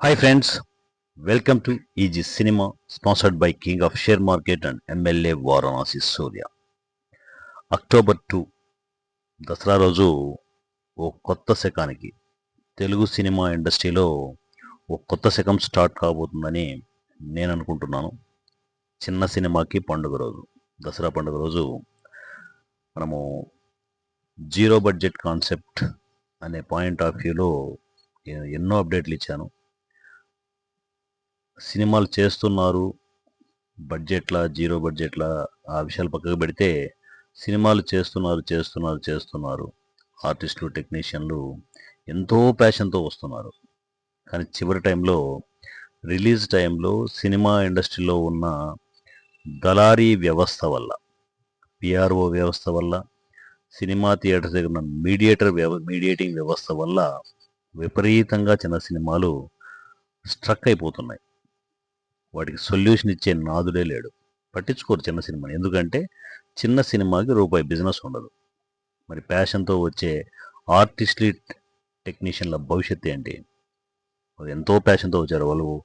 Hi friends welcome to easy cinema sponsored by king of share market and MLA Varanasi Surya October two Dasara రోజు ఓ కొత్త శకానికి Telugu cinema ఇండస్ట్రీలో ఓ కొత్త శకం start కాబోతుందని నేను అనుకుంటున్నాను. చిన్న సినిమాకి పండుగ రోజు దసరా పండుగ రోజు మనము జీరో బడ్జెట్ కాన్సెప్ట్ అనే పాయింట్ ఆఫ్ వ్యూలో ఎన్నో అప్డేట్లు ఇచ్చాను. సినిమాలు చేస్తున్నారు. బడ్జెట్లా జీరో బడ్జెట్లా ఆ విషయాలు పక్కకు పెడితే సినిమాలు చేస్తున్నారు చేస్తున్నారు చేస్తున్నారు. ఆర్టిస్టులు టెక్నీషియన్లు ఎంతో ప్యాషన్తో వస్తున్నారు. కానీ చివరి టైంలో రిలీజ్ టైంలో సినిమా ఇండస్ట్రీలో ఉన్న దళారీ వ్యవస్థ వల్ల పిఆర్ఓ వ్యవస్థ వల్ల సినిమా థియేటర్ దగ్గర మీడియేటర్ వ్యవ మీడియేటింగ్ వ్యవస్థ వల్ల విపరీతంగా చిన్న సినిమాలు స్ట్రక్ అయిపోతున్నాయి. వాటికి సొల్యూషన్ ఇచ్చే నాదుడే లేడు. పట్టించుకోరు చిన్న సినిమాని. ఎందుకంటే చిన్న సినిమాకి రూపాయి బిజినెస్ ఉండదు. మరి ప్యాషన్తో వచ్చే ఆర్టిస్ట్లీ టెక్నీషియన్ల భవిష్యత్తు ఏంటి? ఎంతో ప్యాషన్తో వచ్చారు వాళ్ళు.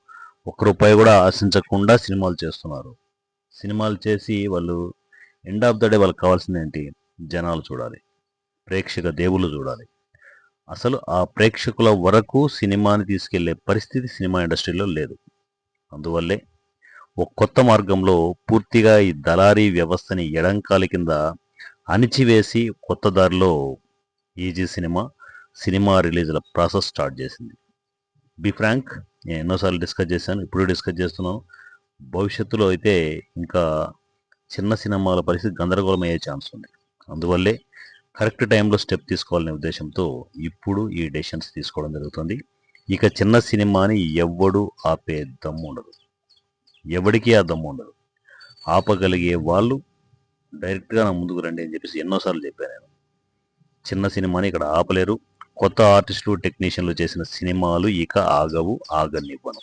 ఒక్క రూపాయి కూడా ఆశించకుండా సినిమాలు చేస్తున్నారు. సినిమాలు చేసి వాళ్ళు ఎండ్ ఆఫ్ ద డే వాళ్ళకి కావాల్సింది ఏంటి? జనాలు చూడాలి. ప్రేక్షక దేవుళ్ళు చూడాలి. అసలు ఆ ప్రేక్షకుల వరకు సినిమాని తీసుకెళ్ళే పరిస్థితి సినిమా ఇండస్ట్రీలో లేదు. అందువల్లే ఒక కొత్త మార్గంలో పూర్తిగా ఈ దళారీ వ్యవస్థని ఎడంకాలి కింద అణిచివేసి కొత్త దారిలో ఈజీ సినిమా సినిమా రిలీజ్ల ప్రాసెస్ స్టార్ట్ చేసింది. బి ఫ్రాంక్ నేను ఎన్నోసార్లు డిస్కస్ చేశాను ఇప్పుడు డిస్కస్ చేస్తున్నాను. భవిష్యత్తులో అయితే ఇంకా చిన్న సినిమాల పరిస్థితి గందరగోళమయ్యే ఛాన్స్ ఉంది. అందువల్లే కరెక్ట్ టైంలో స్టెప్ తీసుకోవాలనే ఉద్దేశంతో ఇప్పుడు ఈ డెసిషన్స్ తీసుకోవడం జరుగుతుంది. ఇక చిన్న సినిమాని ఎవ్వడు ఆపే దమ్ము ఉండదు. ఎవడికి ఆ దమ్ము ఉండదు. ఆపగలిగే వాళ్ళు డైరెక్ట్గా నా ముందుకు రండి అని చెప్పేసి ఎన్నోసార్లు చెప్పాను నేను. చిన్న సినిమాని ఇక్కడ ఆపలేరు. కొత్త ఆర్టిస్టులు టెక్నీషియన్లు చేసిన సినిమాలు ఇక ఆగవు ఆగనివ్వను.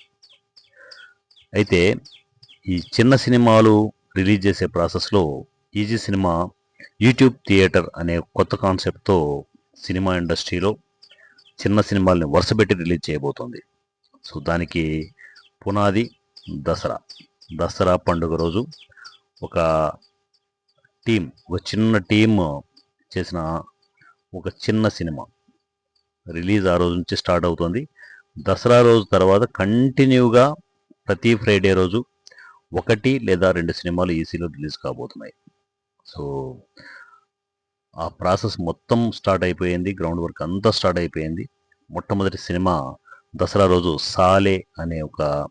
అయితే ఈ చిన్న సినిమాలు రిలీజ్ చేసే ప్రాసెస్లో ఈజీ సినిమా యూట్యూబ్ థియేటర్ అనే కొత్త కాన్సెప్ట్తో సినిమా ఇండస్ట్రీలో చిన్న సినిమాల్ని వరుసపెట్టి రిలీజ్ చేయబోతోంది. సో దానికి పునాది దసరా. దసరా పండుగ రోజు ఒక టీం ఒక చిన్న టీం చేసిన ఒక చిన్న సినిమా రిలీజ్ ఆ రోజు నుంచి స్టార్ట్ అవుతుంది. దసరా రోజు తర్వాత కంటిన్యూగా ప్రతి ఫ్రైడే రోజు ఒకటి లేదా రెండు సినిమాలు ఈసీలో రిలీజ్ కాబోతున్నాయి. సో ఆ ప్రాసెస్ మొత్తం స్టార్ట్ అయిపోయింది గ్రౌండ్ వర్క్ అంతా స్టార్ట్ అయిపోయింది. మొట్టమొదటి సినిమా దసరా రోజు సాలే అనే ఒక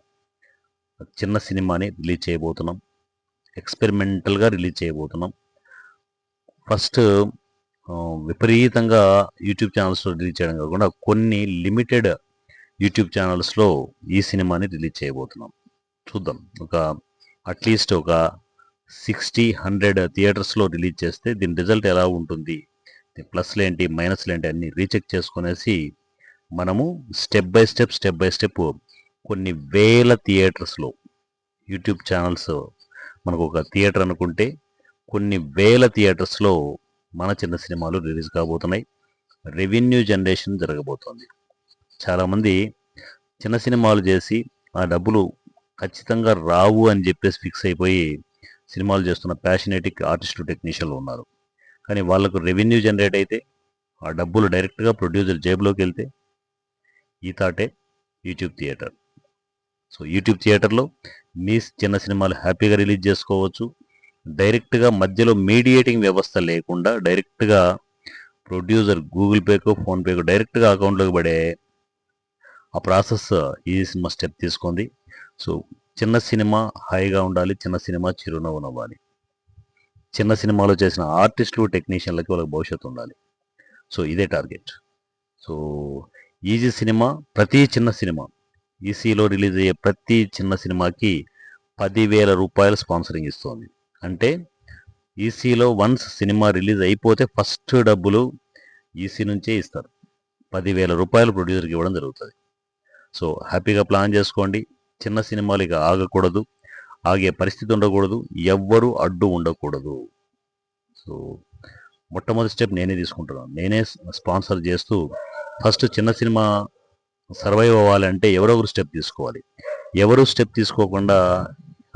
చిన్న సినిమాని రిలీజ్ చేయబోతున్నాం. ఎక్స్పెరిమెంటల్గా రిలీజ్ చేయబోతున్నాం. ఫస్ట్ విపరీతంగా యూట్యూబ్ ఛానల్స్లో రిలీజ్ చేయడం కాకుండా కొన్ని లిమిటెడ్ యూట్యూబ్ ఛానల్స్లో ఈ సినిమాని రిలీజ్ చేయబోతున్నాం. చూద్దాం. ఒక అట్లీస్ట్ ఒక సిక్స్టీ హండ్రెడ్ థియేటర్స్లో రిలీజ్ చేస్తే దీని రిజల్ట్ ఎలా ఉంటుంది? ప్లస్లు ఏంటి? మైనస్లు ఏంటి? అన్ని రీచెక్ చేసుకునేసి మనము step by step step by step కొన్ని వేల థియేటర్స్లో యూట్యూబ్ ఛానల్స్ మనకు ఒక థియేటర్ అనుకుంటే కొన్ని వేల థియేటర్స్లో మన చిన్న సినిమాలు రిలీజ్ కాబోతున్నాయి. రెవెన్యూ జనరేషన్ జరగబోతోంది. చాలామంది చిన్న సినిమాలు చేసి ఆ డబ్బులు ఖచ్చితంగా రావు అని చెప్పేసి ఫిక్స్ అయిపోయి సినిమాలు చేస్తున్న ప్యాషనేటిక్ ఆర్టిస్టు టెక్నీషియన్లు ఉన్నారు. కానీ వాళ్ళకు రెవెన్యూ జనరేట్ అయితే ఆ డబ్బులు డైరెక్ట్గా ప్రొడ్యూసర్ జేబులోకి వెళ్తే ఈ తాటే యూట్యూబ్ థియేటర్ సో యూట్యూబ్ థియేటర్లో మీ చిన్న సినిమాలు హ్యాపీగా రిలీజ్ చేసుకోవచ్చు. డైరెక్ట్గా మధ్యలో మీడియేటింగ్ వ్యవస్థ లేకుండా డైరెక్ట్గా ప్రొడ్యూసర్ గూగుల్ పేకో ఫోన్పేకో డైరెక్ట్గా అకౌంట్లోకి పడే ఆ ప్రాసెస్ ఈ సినిమా స్టెప్ తీసుకుంది సో చిన్న సినిమా హాయిగా ఉండాలి చిన్న సినిమా చిరునవ్వు నవ్వాలి. చిన్న సినిమాలో చేసిన ఆర్టిస్టులు టెక్నీషియన్లకి వాళ్ళకి భవిష్యత్తు ఉండాలి. సో ఇదే టార్గెట్. సో ఈజీ సినిమా ప్రతి చిన్న సినిమా. ఈసీలో రిలీజ్ అయ్యే ప్రతి చిన్న సినిమాకి పదివేల రూపాయలు స్పాన్సరింగ్ ఇస్తోంది. అంటే ఈసీలో వన్స్ సినిమా రిలీజ్ అయిపోతే ఫస్ట్ డబ్బులు ఈసీ నుంచే ఇస్తారు. పదివేల రూపాయలు ప్రొడ్యూసర్కి ఇవ్వడం జరుగుతుంది. సో హ్యాపీగా ప్లాన్ చేసుకోండి. చిన్న సినిమాలు ఇక ఆగకూడదు. ఆగే పరిస్థితి ఉండకూడదు. ఎవ్వరూ అడ్డు ఉండకూడదు. సో మొట్టమొదటి స్టెప్ నేనే తీసుకుంటున్నాను నేనే స్పాన్సర్ చేస్తూ ఫస్ట్ చిన్న సినిమా సర్వైవ్ అవ్వాలంటే ఎవరో ఒకరు స్టెప్ తీసుకోవాలి. ఎవరు స్టెప్ తీసుకోకుండా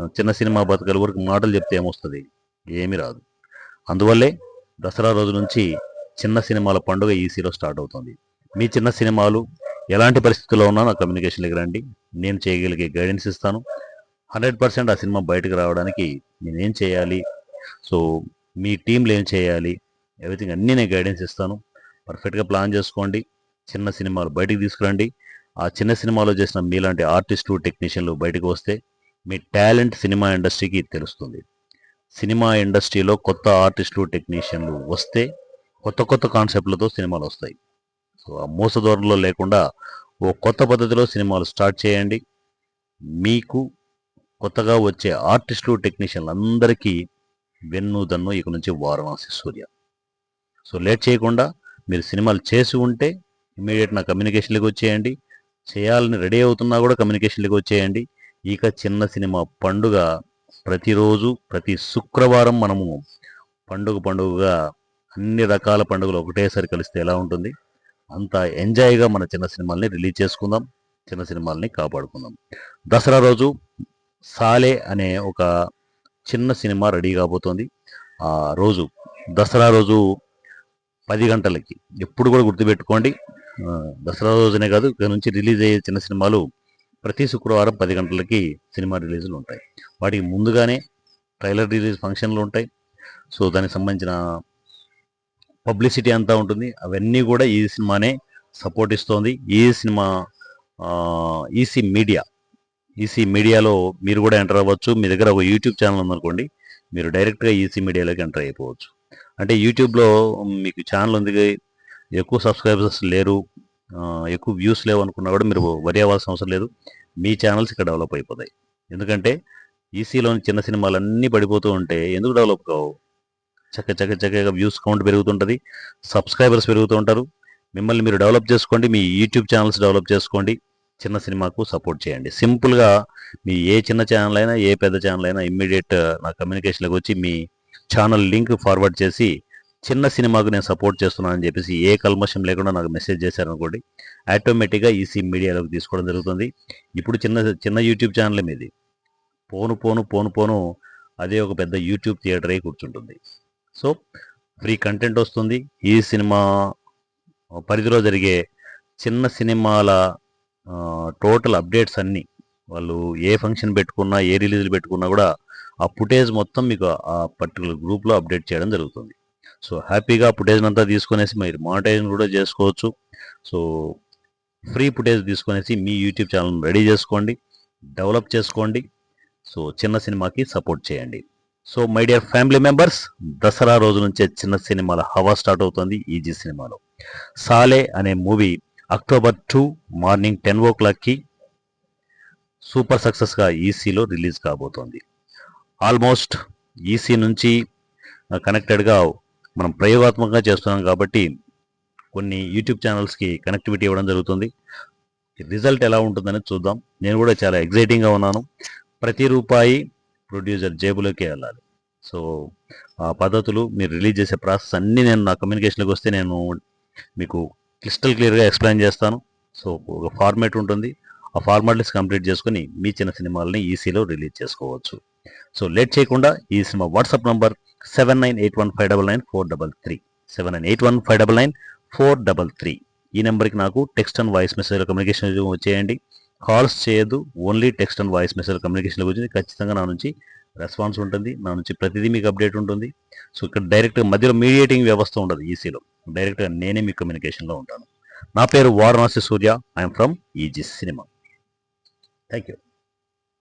చిన్న సినిమా బతకల వరకు మాటలు చెప్తే ఏమొస్తుంది? ఏమీ రాదు. అందువల్లే దసరా రోజు నుంచి చిన్న సినిమాల పండుగ ఈసీలో స్టార్ట్ అవుతుంది. మీ చిన్న సినిమాలు ఎలాంటి పరిస్థితుల్లో ఉన్నా నా కమ్యూనికేషన్కి రండి. నేను చేయగలిగే గైడెన్స్ ఇస్తాను. హండ్రెడ్ పర్సెంట్ ఆ సినిమా బయటకు రావడానికి నేనేం చేయాలి? సో మీ టీంలు ఏం చేయాలి? ఎవ్రీథింగ్ అన్నీ నేను గైడెన్స్ ఇస్తాను. పర్ఫెక్ట్గా ప్లాన్ చేసుకోండి. చిన్న సినిమాలు బయటికి తీసుకురండి. ఆ చిన్న సినిమాలో చేసిన మీలాంటి ఆర్టిస్టులు టెక్నీషియన్లు బయటకు వస్తే మీ టాలెంట్ సినిమా ఇండస్ట్రీకి తెలుస్తుంది. సినిమా ఇండస్ట్రీలో కొత్త ఆర్టిస్టులు టెక్నీషియన్లు వస్తే కొత్త కొత్త కాన్సెప్ట్లతో సినిమాలు వస్తాయి. సో ఆ మోసధోరణిలో లేకుండా ఓ కొత్త పద్ధతిలో సినిమాలు స్టార్ట్ చేయండి. మీకు కొత్తగా వచ్చే ఆర్టిస్టులు టెక్నీషియన్లు అందరికీ వెన్నుదన్ను ఇక నుంచి వారణాసి సూర్య. సో లేట్ చేయకుండా మీరు సినిమాలు చేసి ఉంటే ఇమీడియట్ నా కమ్యూనికేషన్లోకి వచ్చేయండి. చేయాలని రెడీ అవుతున్నా కూడా కమ్యూనికేషన్లోకి వచ్చేయండి. ఇక చిన్న సినిమా పండుగ ప్రతిరోజు ప్రతి శుక్రవారం మనము పండుగ పండుగగా అన్ని రకాల పండుగలు ఒకటేసారి కలిస్తే ఎలా ఉంటుంది? అంత ఎంజాయ్గా మన చిన్న సినిమాల్ని రిలీజ్ చేసుకుందాం చిన్న సినిమాల్ని కాపాడుకుందాం. దసరా రోజు సాలే అనే ఒక చిన్న సినిమా రెడీ కాబోతోంది. ఆ రోజు దసరా రోజు పది గంటలకి. ఎప్పుడు కూడా గుర్తుపెట్టుకోండి దసరా రోజునే కాదు ఇక్కడ నుంచి రిలీజ్ అయ్యే చిన్న సినిమాలు ప్రతి శుక్రవారం పది గంటలకి సినిమా రిలీజులు ఉంటాయి. వాటికి ముందుగానే ట్రైలర్ రిలీజ్ ఫంక్షన్లు ఉంటాయి. సో దానికి సంబంధించిన పబ్లిసిటీ అంతా ఉంటుంది. అవన్నీ కూడా ఈ సినిమానే సపోర్ట్ ఇస్తోంది. ఈ సినిమా ఈసీ మీడియా ఈసీ మీడియాలో మీరు కూడా ఎంటర్ అవ్వచ్చు. మీ దగ్గర ఒక యూట్యూబ్ ఛానల్ ఉందనుకోండి. మీరు డైరెక్ట్గా ఈసీ మీడియాలోకి ఎంటర్ అయిపోవచ్చు. అంటే యూట్యూబ్లో మీకు ఛానల్ ఉంది. ఎక్కువ సబ్స్క్రైబర్స్ లేరు. ఎక్కువ వ్యూస్ లేవు అనుకున్నా కూడా మీరు వరి అవ్వాల్సిన అవసరం లేదు. మీ ఛానల్స్ ఇక్కడ డెవలప్ అయిపోతాయి. ఎందుకంటే ఈసీలోని చిన్న సినిమాలు అన్నీ పడిపోతూ ఉంటే ఎందుకు డెవలప్ కావు? చక్క చక్క చక్కగా వ్యూస్ కౌంట్ పెరుగుతుంటుంది. సబ్స్క్రైబర్స్ పెరుగుతూ ఉంటారు. మిమ్మల్ని మీరు డెవలప్ చేసుకోండి. మీ యూట్యూబ్ ఛానల్స్ డెవలప్ చేసుకోండి. చిన్న సినిమాకు సపోర్ట్ చేయండి. సింపుల్గా మీ ఏ చిన్న ఛానల్ అయినా ఏ పెద్ద ఛానల్ అయినా ఇమ్మీడియట్ నా కమ్యూనికేషన్లోకి వచ్చి మీ ఛానల్ లింక్ ఫార్వర్డ్ చేసి చిన్న సినిమాకు నేను సపోర్ట్ చేస్తున్నానని చెప్పేసి ఏ కల్మషం లేకుండా నాకు మెసేజ్ చేశారనుకోండి ఆటోమేటిక్గా ఈసీ మీడియాలోకి తీసుకోవడం జరుగుతుంది. ఇప్పుడు చిన్న చిన్న యూట్యూబ్ ఛానల్ మీది. పోను పోను పోను పోను అదే ఒక పెద్ద యూట్యూబ్ థియేటర్ కూర్చుంటుంది. సో ఫ్రీ కంటెంట్ వస్తుంది. ఈ సినిమా పరిధిలో జరిగే చిన్న సినిమాల టోటల్ అప్డేట్స్ అన్నీ వాళ్ళు ఏ ఫంక్షన్ పెట్టుకున్నా ఏ రిలీజ్లు పెట్టుకున్నా కూడా ఆ ఫుటేజ్ మొత్తం మీకు ఆ పర్టికులర్ గ్రూప్లో అప్డేట్ చేయడం జరుగుతుంది. సో హ్యాపీగా ఫుటేజ్ని అంతా తీసుకునేసి మీరు మానిటైజ్ కూడా చేసుకోవచ్చు. సో ఫ్రీ ఫుటేజ్ తీసుకునేసి మీ యూట్యూబ్ ఛానల్ రెడీ చేసుకోండి డెవలప్ చేసుకోండి. సో చిన్న సినిమాకి సపోర్ట్ చేయండి. So my dear family members Dasara రోజు నుంచే చిన్న సినిమాల హవా స్టార్ట్ అవుతుంది ఈజీ సినిమాలో. సాలే అనే movie October two morning ten ఓ క్లాక్కి సూపర్ సక్సెస్గా ఈసీలో రిలీజ్ కాబోతోంది. ఆల్మోస్ట్ ఈసీ నుంచి కనెక్టెడ్గా మనం ప్రయోగాత్మకంగా చేస్తున్నాం కాబట్టి కొన్ని యూట్యూబ్ ఛానల్స్కి కనెక్టివిటీ ఇవ్వడం జరుగుతుంది. రిజల్ట్ ఎలా ఉంటుందని చూద్దాం. నేను కూడా చాలా ఎగ్జైటింగ్గా ఉన్నాను. ప్రతి రూపాయి ప్రొడ్యూసర్ జేబులోకి వెళ్ళాలి. సో ఆ పద్ధతులు మీరు రిలీజ్ చేసే ప్రాసెస్ అన్నీ నేను నా కమ్యూనికేషన్లోకి వస్తే నేను మీకు క్రిస్టల్ క్లియర్గా ఎక్స్ప్లెయిన్ చేస్తాను. సో ఒక ఫార్మేట్ ఉంటుంది. ఆ ఫార్మాలిటీస్ కంప్లీట్ చేసుకుని మీ చిన్న సినిమాలని ఈసీలో రిలీజ్ చేసుకోవచ్చు. సో లేట్ చేయకుండా ఈ cinema WhatsApp number seven nine eight one five double nine four double three. Seven nine eight one five double nine four double three. ఈ నెంబర్కి నాకు text and voice message communication చేయండి calls చేయదు only text and voice message కమ్యూనికేషన్లో గురించి ఖచ్చితంగా నా నుంచి రెస్పాన్స్ ఉంటుంది నా నుంచి ప్రతిదీ మీకు అప్డేట్ ఉంటుంది. సో ఇక్కడ డైరెక్ట్గా మధ్యలో మీడియేటింగ్ వ్యవస్థ ఉండదు ఈసీలో. డైరెక్ట్గా నేనే మీ కమ్యూనికేషన్లో ఉంటాను. నా పేరు Varanasi Surya I'm from easy cinema. Thank you